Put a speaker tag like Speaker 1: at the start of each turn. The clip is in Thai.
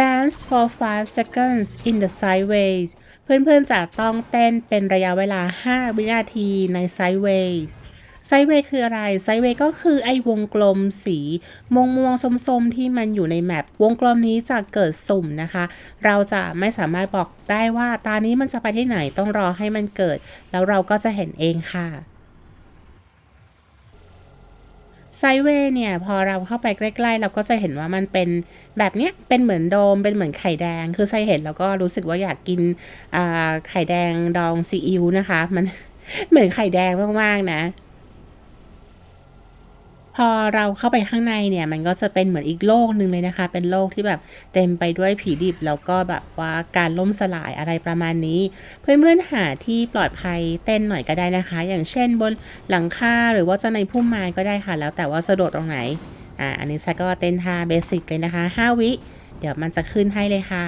Speaker 1: dance for 5 seconds in the sideways เพื่อนๆจะต้องเต้นเป็นระยะเวลา 5 วินาทีใน sideways ไซเวย์คืออะไร ไซเวย์ก็คือไอ้วงกลมสีม่วงม่วงๆส้มๆ ที่มันอยู่ในแมปวงกลมนี้จะเกิดสุ่มนะคะ เราจะไม่สามารถบอกได้ว่าตานี้มันจะไปที่ไหนต้องรอให้มันเกิด แล้วเราก็จะเห็นเองค่ะ ไซเวย์เนี่ยพอเราเข้าไปใกล้ๆ เราก็จะเห็นว่ามันเป็นแบบเนี้ยเป็นเหมือนโดมเป็นเหมือนไข่แดง คือไซเห็นแล้วก็รู้สึกว่าอยากกินไข่แดงดองซีอิ๊วนะคะ มันเหมือนไข่แดงมากๆนะ พอเราเข้าไปข้างในเนี่ย มันก็จะเป็นเหมือนอีกโลกหนึ่งเลยนะคะ เป็นโลกที่แบบเต็มไปด้วยผีดิบ แล้วก็แบบว่าการล่มสลายอะไรประมาณนี้ เพื่อนๆหาที่ปลอดภัยเต้นหน่อยก็ได้นะคะ อย่างเช่นบนหลังคาหรือว่าจะในพุ่มไม้ก็ได้ค่ะ แล้วแต่ว่าสะดวกตรงไหนอ่าอันนี้ไซก็เต้นท่าเบสิกเลยนะคะ 5 วิ เดี๋ยวมันจะขึ้นให้เลยค่ะ